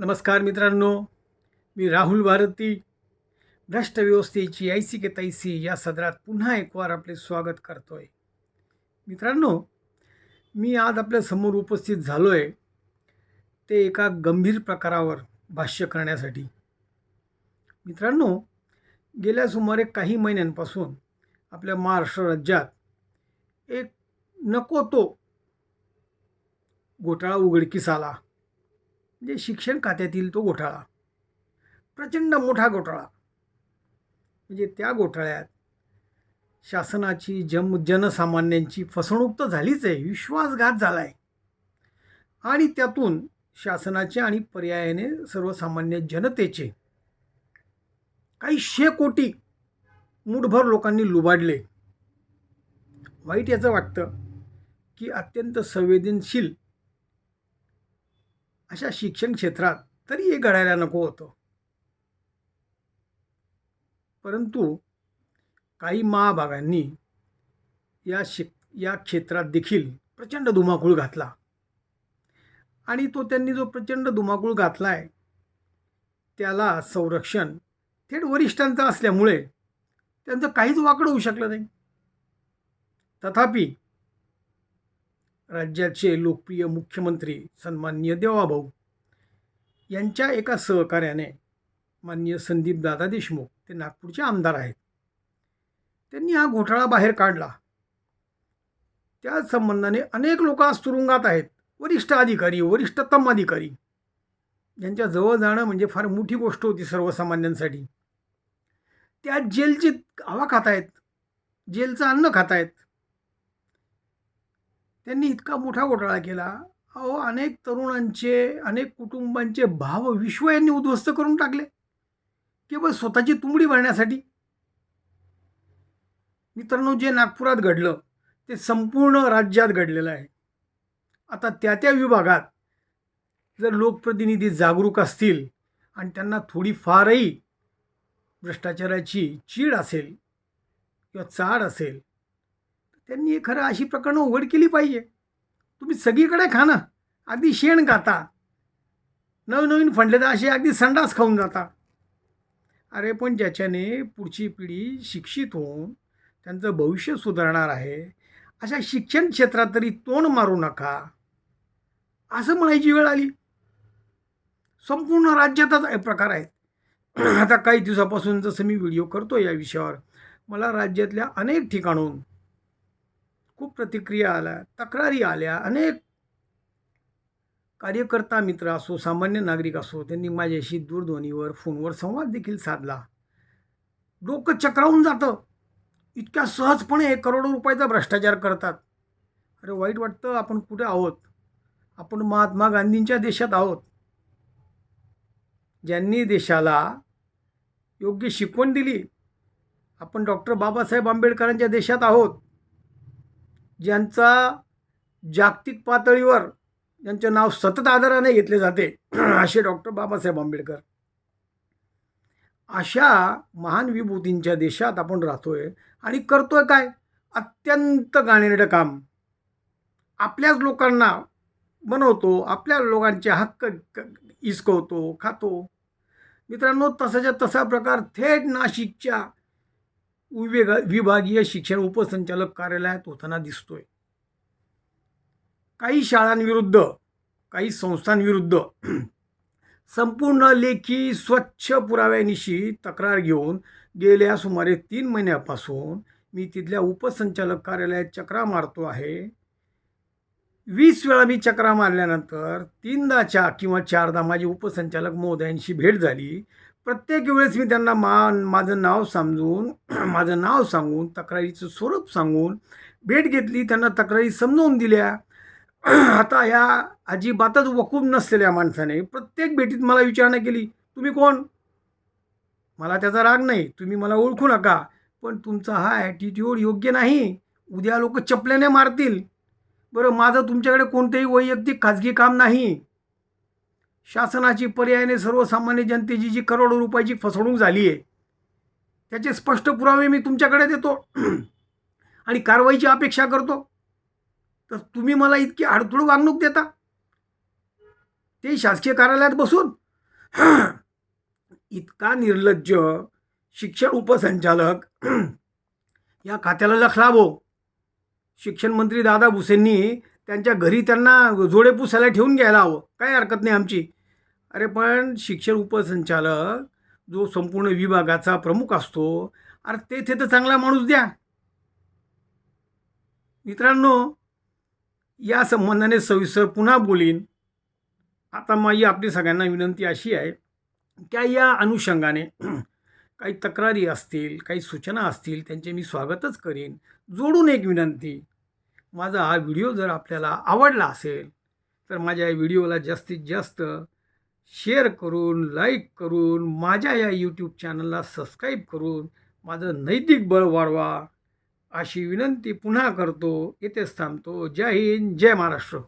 नमस्कार मित्रांनो मी राहुल भारती. भ्रष्टव्यवस्थेची ऐसी के तैसी या सदरात पुन्हा एकवार आपले स्वागत करतोय. मित्रांनो मी आज आपल्यासमोर उपस्थित झालो आहे ते एका गंभीर प्रकारावर भाष्य करण्यासाठी. मित्रांनो गेल्या सुमारे काही महिन्यांपासून आपल्या महाराष्ट्र राज्यात एक नको तो घोटाळा उघडकीस आला. म्हणजे शिक्षण खात्यातील तो घोटाळा प्रचंड मोठा घोटाळा म्हणजे त्या घोटाळ्यात शासनाची जम जनसामान्यांची फसवणूक तर झालीच आहे विश्वासघात झाला आहे आणि त्यातून शासनाचे आणि पर्यायाने सर्वसामान्य जनतेचे काही शे कोटी मुठभर लोकांनी लुबाडले. वाईट याचं वाटतं की अत्यंत संवेदनशील अशा शिक्षण क्षेत्रात तरी हे घडायला नको होतं. परंतु काही महाभागांनी या शिक या क्षेत्रात देखील प्रचंड धुमाकूळ घातला. आणि तो त्यांनी जो प्रचंड धुमाकूळ घातला आहे त्याला संरक्षण थेट वरिष्ठांचं असल्यामुळे त्यांचं काहीच वाकडं होऊ शकलं नाही. तथापि राज्याचे लोकप्रिय मुख्यमंत्री सन्माननीय देवाभाऊ यांच्या एका सहकार्याने माननीय संदीपदादा देशमुख ते नागपूरचे आमदार आहेत. त्यांनी हा घोटाळा बाहेर काढला. त्या संबंधाने अनेक लोक आज तुरुंगात आहेत. वरिष्ठ अधिकारी वरिष्ठतम अधिकारी यांच्या जवळ जाणं म्हणजे फार मोठी गोष्ट होती सर्वसामान्यांसाठी. त्या जेलची हवा खात आहेत जेलचं अन्न खात आहेत त्यांनी इतका मोठा घोटाळा केला. अहो अनेक तरुणांचे अनेक कुटुंबांचे भाव विश्व यांनी उद्ध्वस्त करून टाकले. केवळ स्वतःची तुंबडी भरण्यासाठी. मित्रांनो जे नागपुरात घडलं ते संपूर्ण राज्यात घडलेलं आहे. आता त्या त्या विभागात जर लोकप्रतिनिधी जागरूक असतील आणि त्यांना थोडीफारही भ्रष्टाचाराची चीड असेल किंवा चाड असेल त्यांनी खरं अशी प्रकरणं उघड केली पाहिजे. तुम्ही सगळीकडे खा ना. अगदी शेण खाता नवनवीन फंडले तर असे अगदी संडास खाऊन जाता. अरे पण ज्याच्याने पुढची पिढी शिक्षित होऊन त्यांचं भविष्य सुधारणार आहे अशा शिक्षण क्षेत्रात तरी तोंड मारू नका. असं म्हणायची वेळ आली. संपूर्ण राज्यातच प्रकार आहेत. आता काही दिवसापासून जसं मी व्हिडिओ करतो या विषयावर मला राज्यातल्या अनेक ठिकाणून खूप प्रतिक्रिया आल्या तक्रारी आल्या. अनेक कार्यकर्ता मित्र असो सामान्य नागरिक असो त्यांनी माझ्याशी दूरध्वनीवर फोनवर संवाद देखील साधला. डोकं चक्रावून जातं. इतक्या सहजपणे एक करोडो रुपयाचा भ्रष्टाचार करतात. अरे वाईट वाटतं आपण कुठे आहोत? आपण महात्मा गांधींच्या देशात आहोत. ज्यांनी देशाला योग्य शिकवण दिली आपण डॉक्टर बाबासाहेब आंबेडकरांच्या देशात आहोत. ज्यांचा जागतिक पातळीवर ज्यांचे नाव सतत आदराने घेतले जाते असे डॉक्टर बाबासाहेब आंबेडकर. अशा महान विभूतींच्या देशात आपण राहतोय आणि करतोय काय? अत्यंत गाणेरडं काम. आपल्याच लोकांना बनवतो आपल्या लोकांचे हक्क इसकवतो हिसकवतो खातो. मित्रांनो तसाच्या तसा प्रकार थेट नाशिकच्या विवेग विभागीय शिक्षण उपसंचालक कार्यालयात होताना दिसतोय. काही शाळांविरुद्ध काही संस्थांविरुद्ध संपूर्ण लेखी स्वच्छ पुराव्यानिशी तक्रार घेऊन गेल्या सुमारे तीन महिन्यापासून मी तिथल्या उपसंचालक कार्यालयात चक्रा मारतो आहे. वीस वेळा मी चक्रा मारल्यानंतर तीनदा किंवा चारदा माझी उपसंचालक महोदयांशी भेट झाली. प्रत्येक वेळेस मी त्यांना मा माझं नाव समजून माझं नाव सांगून तक्रारीचं स्वरूप सांगून भेट घेतली त्यांना तक्रारी समजावून दिल्या. आता ह्या अजिबातच वकूब नसलेल्या माणसाने प्रत्येक भेटीत मला विचारणा केली तुम्ही कोण? मला त्याचा राग नाही तुम्ही मला ओळखू नका पण तुमचा हा ॲटिट्यूड योग्य नाही. उद्या लोक चपल्याने मारतील. बरं माझं तुमच्याकडे कोणतंही वैयक्तिक खाजगी काम नाही. शासनाची पर्यायाने सर्वसामान्य जनतेची जी करोडो रुपयाची फसवणूक झाली आहे त्याचे स्पष्ट पुरावे मी तुमच्याकडे देतो आणि कारवाईची अपेक्षा करतो. तर तुम्ही मला इतकी अडथळू वागणूक देता. ते शासकीय कार्यालयात बसून इतका निर्लज्ज शिक्षण उपसंचालक या खात्याला लखलावो शिक्षण मंत्री दादा भुसेंनी त्यांच्या घरी त्यांना जोडे पुसायला ठेवून घ्यायला हवं. काही हरकत नाही आमची. अरे पण शिक्षण उपसंचालक जो संपूर्ण विभागाचा प्रमुख असतो अरे तेथे तर चांगला माणूस द्या. मित्रांनो या संबंधाने सविस्तर पुन्हा बोलीन. आता माझी आपली सगळ्यांना विनंती अशी आहे त्या या अनुषंगाने काही तक्रारी असतील काही सूचना असतील त्यांचे मी स्वागतच करीन. जोडून एक विनंती माझा हा व्हिडिओ जर आपल्याला आवडला असेल तर माझ्या या व्हिडिओला जास्तीत जास्त शेअर करून लाईक करून माझ्या या यूट्यूब चॅनलला सबस्क्राईब करून माझं नैतिक बळ वाढवा अशी विनंती पुन्हा करतो. येथेच थांबतो. जय हिंद जय महाराष्ट्र.